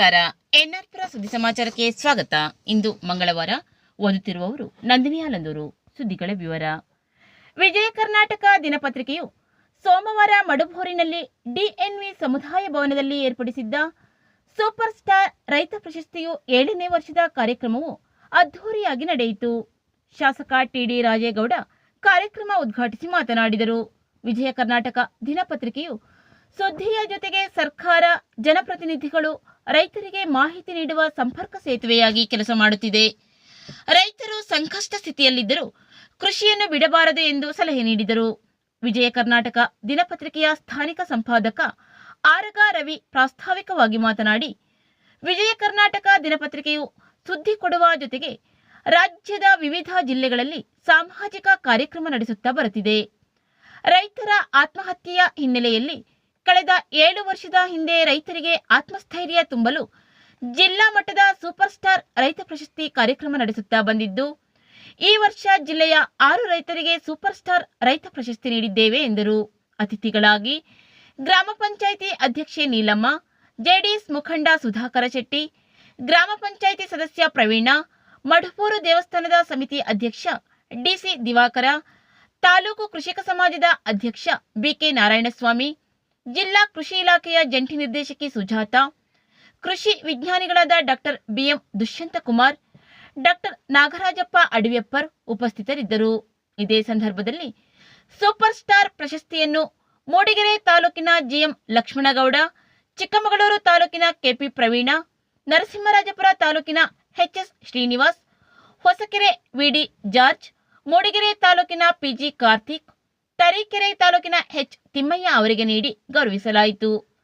ನಮಸ್ಕಾರ. ಎನ್ಆರ್ಪುರ ಸುದ್ದಿ ಸಮಾಚಾರಕ್ಕೆ ಸ್ವಾಗತ. ಇಂದು ಮಂಗಳವಾರ ಓದುತ್ತಿರುವವರು ನಂದಿನಿ ಆಲಂದೂರು ಸುದ್ದಿಗಳ ವಿವರ. ವಿಜಯ ಕರ್ನಾಟಕ ದಿನಪತ್ರಿಕೆಯು ಸೋಮವಾರ ಮಡುಭೂರಿನಲ್ಲಿ ಡಿಎನ್ವಿ ಸಮುದಾಯ ಭವನದಲ್ಲಿ ಏರ್ಪಡಿಸಿದ್ದ ಸೂಪರ್ ಸ್ಟಾರ್ ರೈತ ಪ್ರಶಸ್ತಿಯು ಏಳನೇ ವರ್ಷದ ಕಾರ್ಯಕ್ರಮವು ಅದ್ಧೂರಿಯಾಗಿ ನಡೆಯಿತು. ಶಾಸಕ ಟಿಡಿ ರಾಜೇಗೌಡ ಕಾರ್ಯಕ್ರಮ ಉದ್ಘಾಟಿಸಿ ಮಾತನಾಡಿದರು. ವಿಜಯ ಕರ್ನಾಟಕ ದಿನಪತ್ರಿಕೆಯು ಸುದ್ದಿಯ ಜೊತೆಗೆ ಸರ್ಕಾರ, ಜನಪ್ರತಿನಿಧಿಗಳು ರೈತರಿಗೆ ಮಾಹಿತಿ ನೀಡುವ ಸಂಪರ್ಕ ಸೇತುವೆಯಾಗಿ ಕೆಲಸ ಮಾಡುತ್ತಿದೆ. ರೈತರು ಸಂಕಷ್ಟ ಸ್ಥಿತಿಯಲ್ಲಿದ್ದರೂ ಕೃಷಿಯನ್ನು ಬಿಡಬಾರದು ಎಂದು ಸಲಹೆ ನೀಡಿದರು. ವಿಜಯ ಕರ್ನಾಟಕ ದಿನಪತ್ರಿಕೆಯ ಸ್ಥಾನಿಕ ಸಂಪಾದಕ ಆರಗ ರವಿ ಪ್ರಾಸ್ತಾವಿಕವಾಗಿ ಮಾತನಾಡಿ, ವಿಜಯ ಕರ್ನಾಟಕ ದಿನಪತ್ರಿಕೆಯು ಸುದ್ದಿ ಕೊಡುವ ಜೊತೆಗೆ ರಾಜ್ಯದ ವಿವಿಧ ಜಿಲ್ಲೆಗಳಲ್ಲಿ ಸಾಮಾಜಿಕ ಕಾರ್ಯಕ್ರಮ ನಡೆಸುತ್ತಾ ಬರುತ್ತಿದೆ. ರೈತರ ಆತ್ಮಹತ್ಯೆಯ ಹಿನ್ನೆಲೆಯಲ್ಲಿ ಕಳೆದ ಏಳು ವರ್ಷದ ಹಿಂದೆ ರೈತರಿಗೆ ಆತ್ಮಸ್ಥೈರ್ಯ ತುಂಬಲು ಜಿಲ್ಲಾ ಮಟ್ಟದ ಸೂಪರ್ ಸ್ಟಾರ್ ರೈತ ಪ್ರಶಸ್ತಿ ಕಾರ್ಯಕ್ರಮ ನಡೆಸುತ್ತಾ ಬಂದಿದ್ದು, ಈ ವರ್ಷ ಜಿಲ್ಲೆಯ ಆರು ರೈತರಿಗೆ ಸೂಪರ್ ಸ್ಟಾರ್ ರೈತ ಪ್ರಶಸ್ತಿ ನೀಡಿದ್ದೇವೆ ಎಂದರು. ಅತಿಥಿಗಳಾಗಿ ಗ್ರಾಮ ಪಂಚಾಯಿತಿ ಅಧ್ಯಕ್ಷೆ ನೀಲಮ್ಮ, ಜೆಡಿಎಸ್ ಮುಖಂಡ ಸುಧಾಕರ ಶೆಟ್ಟಿ, ಗ್ರಾಮ ಪಂಚಾಯಿತಿ ಸದಸ್ಯ ಪ್ರವೀಣ, ಮಡಪೂರು ದೇವಸ್ಥಾನದ ಸಮಿತಿ ಅಧ್ಯಕ್ಷ ಡಿಸಿ ದಿವಾಕರ, ತಾಲೂಕು ಕೃಷಿಕ ಸಮಾಜದ ಅಧ್ಯಕ್ಷ ಬಿಕೆ ನಾರಾಯಣಸ್ವಾಮಿ ಜಿಲ್ಲಾ ಕೃಷಿ ಇಲಾಖೆಯ ಜಂಟಿ ನಿರ್ದೇಶಕಿ ಸುಜಾತ, ಕೃಷಿ ವಿಜ್ಞಾನಿಗಳಾದ doctor B M Dushyantha Kumar, doctor Nagarajappa Adiveppar ಉಪಸ್ಥಿತರಿದ್ದರು. ಇದೇ ಸಂದರ್ಭದಲ್ಲಿ ಸೂಪರ್ ಸ್ಟಾರ್ ಪ್ರಶಸ್ತಿಯನ್ನು ಮೂಡಿಗೆರೆ ತಾಲೂಕಿನ ಜಿಎಂ ಲಕ್ಷ್ಮಣಗೌಡ, ಚಿಕ್ಕಮಗಳೂರು ತಾಲೂಕಿನ ಕೆಪಿ ಪ್ರವೀಣ, ನರಸಿಂಹರಾಜಪುರ ತಾಲೂಕಿನ HS Srinivas, Hosakere VD George, Mudigere ತಾಲೂಕಿನ ಪಿಜಿ ಕಾರ್ತಿಕ್ ತರೀಕೆರೆ ತಾಲೂಕಿನ ಎಚ್. ತಿಮ್ಮಯ್ಯ ಅವರಿಗೆ ನೀಡಿ ಗೌರವಿಸಲಾಯಿತು.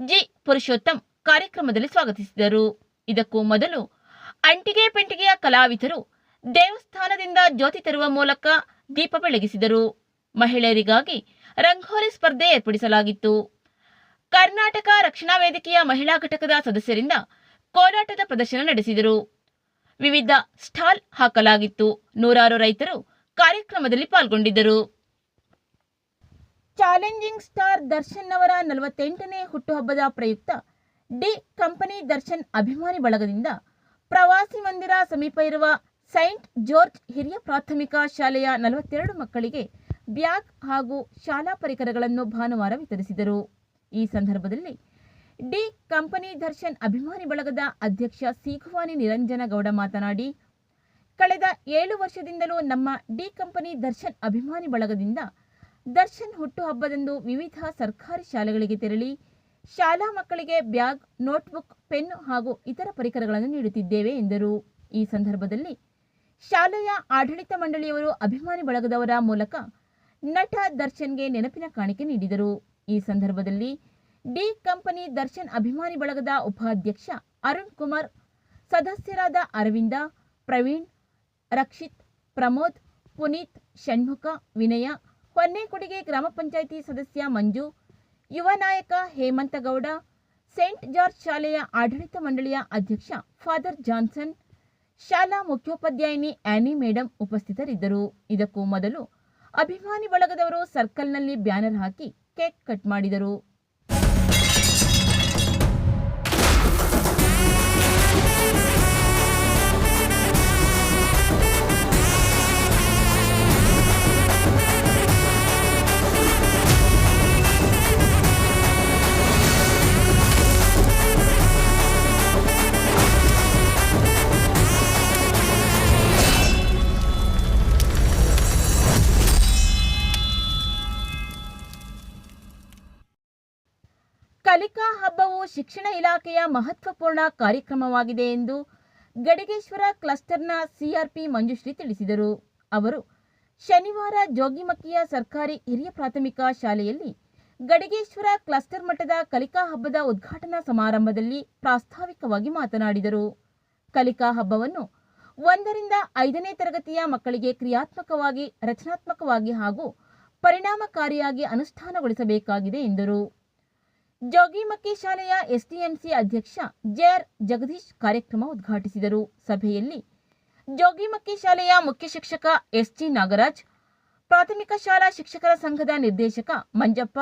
ಜಿ. ಪುರುಷೋತ್ತಮ್ ಕಾರ್ಯಕ್ರಮದಲ್ಲಿ ಸ್ವಾಗತಿಸಿದರು. ಇದಕ್ಕೂ ಮೊದಲು ಅಂಟಿಗೆ ಪೆಂಟಿಗೆಯ ಕಲಾವಿದರು ದೇವಸ್ಥಾನದಿಂದ ಜ್ಯೋತಿ ತರುವ ಮೂಲಕ ದೀಪ ಬೆಳಗಿಸಿದರು. ಮಹಿಳೆಯರಿಗಾಗಿ ರಂಗೋಲಿ ಸ್ಪರ್ಧೆ ಏರ್ಪಡಿಸಲಾಗಿತ್ತು. ಕರ್ನಾಟಕ ರಕ್ಷಣಾ ವೇದಿಕೆಯ ಮಹಿಳಾ ಘಟಕದ ಸದಸ್ಯರಿಂದ ಕೋಲಾಟದ ಪ್ರದರ್ಶನ ನಡೆಸಿದರು. ವಿವಿಧ ಸ್ಟಾಲ್ ಹಾಕಲಾಗಿತ್ತು. ನೂರಾರು ರೈತರು ಕಾರ್ಯಕ್ರಮದಲ್ಲಿ ಪಾಲ್ಗೊಂಡಿದ್ದರು. ಚಾಲೆಂಜಿಂಗ್ ಸ್ಟಾರ್ ದರ್ಶನ್ ಅವರ ನಲವತ್ತೆಂಟನೇ ಹುಟ್ಟುಹಬ್ಬದ ಪ್ರಯುಕ್ತ ಡಿ ಕಂಪನಿ ದರ್ಶನ್ ಅಭಿಮಾನಿ ಬಳಗದಿಂದ ಪ್ರವಾಸಿ ಮಂದಿರ ಸಮೀಪ ಇರುವ ಸೈಂಟ್ ಜಾರ್ಜ್ ಹಿರಿಯ ಪ್ರಾಥಮಿಕ ಶಾಲೆಯ ನಲವತ್ತೆರಡು ಮಕ್ಕಳಿಗೆ ಬ್ಯಾಗ್ ಹಾಗೂ ಶಾಲಾ ಪರಿಕರಗಳನ್ನು ಭಾನುವಾರ ವಿತರಿಸಿದರು. ಈ ಸಂದರ್ಭದಲ್ಲಿ ಡಿ ಕಂಪನಿ ದರ್ಶನ್ ಅಭಿಮಾನಿ ಬಳಗದ ಅಧ್ಯಕ್ಷ ಸೀಗುವಾನಿ ನಿರಂಜನಗೌಡ ಮಾತನಾಡಿ, ಕಳೆದ ಏಳು ವರ್ಷದಿಂದಲೂ ನಮ್ಮ ಡಿ ಕಂಪನಿ ದರ್ಶನ್ ಅಭಿಮಾನಿ ಬಳಗದಿಂದ ದರ್ಶನ್ ಹುಟ್ಟುಹಬ್ಬದಂದು ವಿವಿಧ ಸರ್ಕಾರಿ ಶಾಲೆಗಳಿಗೆ ತೆರಳಿ ಶಾಲಾ ಮಕ್ಕಳಿಗೆ ಬ್ಯಾಗ್, ನೋಟ್ಬುಕ್, ಪೆನ್ ಹಾಗೂ ಇತರ ಪರಿಕರಗಳನ್ನು ನೀಡುತ್ತಿದ್ದೇವೆ ಎಂದರು. ಈ ಸಂದರ್ಭದಲ್ಲಿ ಶಾಲೆಯ ಆಡಳಿತ ಮಂಡಳಿಯವರು ಅಭಿಮಾನಿ ಬಳಗದವರ ಮೂಲಕ ನಟ ದರ್ಶನ್ಗೆ ನೆನಪಿನ ಕಾಣಿಕೆ ನೀಡಿದರು. ಈ ಸಂದರ್ಭದಲ್ಲಿ ಡಿ ಕಂಪನಿ ದರ್ಶನ್ ಅಭಿಮಾನಿ ಬಳಗದ ಉಪಾಧ್ಯಕ್ಷ ಅರುಣ್ ಕುಮಾರ್, ಸದಸ್ಯರಾದ ಅರವಿಂದ, ಪ್ರವೀಣ್, ರಕ್ಷಿತ್, ಪ್ರಮೋದ್, ಪುನೀತ್, ಷಣ್ಮುಖ, ವಿನಯ ಹೊನ್ನೇಕೊಡಿಗೆ ಗ್ರಾಮ ಪಂಚಾಯಿತಿ ಸದಸ್ಯ ಮಂಜು, ಯುವ ನಾಯಕ ಹೇಮಂತಗೌಡ, ಸೇಂಟ್ ಜಾರ್ಜ್ ಶಾಲೆಯ ಆಡಳಿತ ಮಂಡಳಿಯ ಅಧ್ಯಕ್ಷ ಫಾದರ್ ಜಾನ್ಸನ್, ಶಾಲಾ ಮುಖ್ಯೋಪಾಧ್ಯಾಯಿನಿ ಆನಿ ಮೇಡಂ ಉಪಸ್ಥಿತರಿದ್ದರು. ಇದಕ್ಕೂ ಮೊದಲು ಅಭಿಮಾನಿ ಬಳಗದವರು ಸರ್ಕಲ್ನಲ್ಲಿ ಬ್ಯಾನರ್ ಹಾಕಿ ಕೇಕ್ ಕಟ್ ಮಾಡಿದರು. ಕಲಿಕಾ ಹಬ್ಬವು ಶಿಕ್ಷಣ ಇಲಾಖೆಯ ಮಹತ್ವಪೂರ್ಣ ಕಾರ್ಯಕ್ರಮವಾಗಿದೆ ಎಂದು ಗಡಿಗೇಶ್ವರ ಕ್ಲಸ್ಟರ್ನ ಸಿಆರ್ಪಿ ಮಂಜುಶ್ರೀ ತಿಳಿಸಿದರು. ಅವರು, ಶನಿವಾರ ಜೋಗಿಮಕ್ಕಿಯ ಸರ್ಕಾರಿ ಹಿರಿಯ ಪ್ರಾಥಮಿಕ ಶಾಲೆಯಲ್ಲಿ ಗಡಿಗೇಶ್ವರ ಕ್ಲಸ್ಟರ್ ಮಟ್ಟದ ಕಲಿಕಾ ಹಬ್ಬದ ಉದ್ಘಾಟನಾ ಸಮಾರಂಭದಲ್ಲಿ ಪ್ರಾಸ್ತಾವಿಕವಾಗಿ ಮಾತನಾಡಿದರು. ಕಲಿಕಾ ಹಬ್ಬವನ್ನು ಒಂದರಿಂದ ಐದನೇ ತರಗತಿಯ ಮಕ್ಕಳಿಗೆ ಕ್ರಿಯಾತ್ಮಕವಾಗಿ, ರಚನಾತ್ಮಕವಾಗಿ ಹಾಗೂ ಪರಿಣಾಮಕಾರಿಯಾಗಿ ಅನುಷ್ಠಾನಗೊಳಿಸಬೇಕಾಗಿದೆ ಎಂದರು. ಜೋಗಿಮಕ್ಕಿ ಶಾಲೆಯ ಎಸ್ಡಿಎಂಸಿ ಅಧ್ಯಕ್ಷ ಜೆಆರ್ ಜಗದೀಶ್ ಕಾರ್ಯಕ್ರಮ ಉದ್ಘಾಟಿಸಿದರು. ಸಭೆಯಲ್ಲಿ ಜೋಗಿಮಕ್ಕಿ ಶಾಲೆಯ ಮುಖ್ಯ ಶಿಕ್ಷಕ ಎಸ್ಜಿ ನಾಗರಾಜ್, ಪ್ರಾಥಮಿಕ ಶಾಲಾ ಶಿಕ್ಷಕರ ಸಂಘದ ನಿರ್ದೇಶಕ ಮಂಜಪ್ಪ,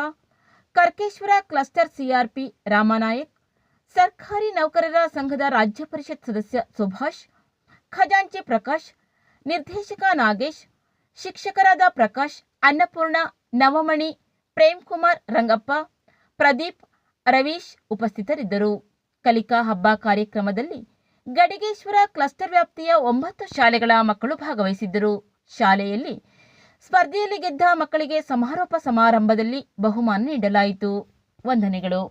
ಕರ್ಕೇಶ್ವರ ಕ್ಲಸ್ಟರ್ ಸಿಆರ್ಪಿ ರಾಮನಾಯಕ್, ಸರ್ಕಾರಿ ನೌಕರರ ಸಂಘದ ರಾಜ್ಯ ಪರಿಷತ್ ಸದಸ್ಯ ಸುಭಾಷ್, ಖಜಾಂಚಿ ಪ್ರಕಾಶ್, ನಿರ್ದೇಶಕ ನಾಗೇಶ್, ಶಿಕ್ಷಕರಾದ ಪ್ರಕಾಶ್, ಅನ್ನಪೂರ್ಣ, ನವಮಣಿ ಪ್ರೇಮ್ ಕುಮಾರ್ ರಂಗಪ್ಪ, ಪ್ರದೀಪ್ ರವೀಶ್ ಉಪಸ್ಥಿತರಿದ್ದರು. ಕಲಿಕಾ ಹಬ್ಬ ಕಾರ್ಯಕ್ರಮದಲ್ಲಿ ಗಡಿಗೇಶ್ವರ ಕ್ಲಸ್ಟರ್ ವ್ಯಾಪ್ತಿಯ ಒಂಬತ್ತು ಶಾಲೆಗಳ ಮಕ್ಕಳು ಭಾಗವಹಿಸಿದ್ದರು. ಶಾಲೆಯಲ್ಲಿ ಸ್ಪರ್ಧೆಯಲ್ಲಿ ಗೆದ್ದ ಮಕ್ಕಳಿಗೆ ಸಮಾರೋಪ ಸಮಾರಂಭದಲ್ಲಿ ಬಹುಮಾನ ನೀಡಲಾಯಿತು. ವಂದನೆಗಳು.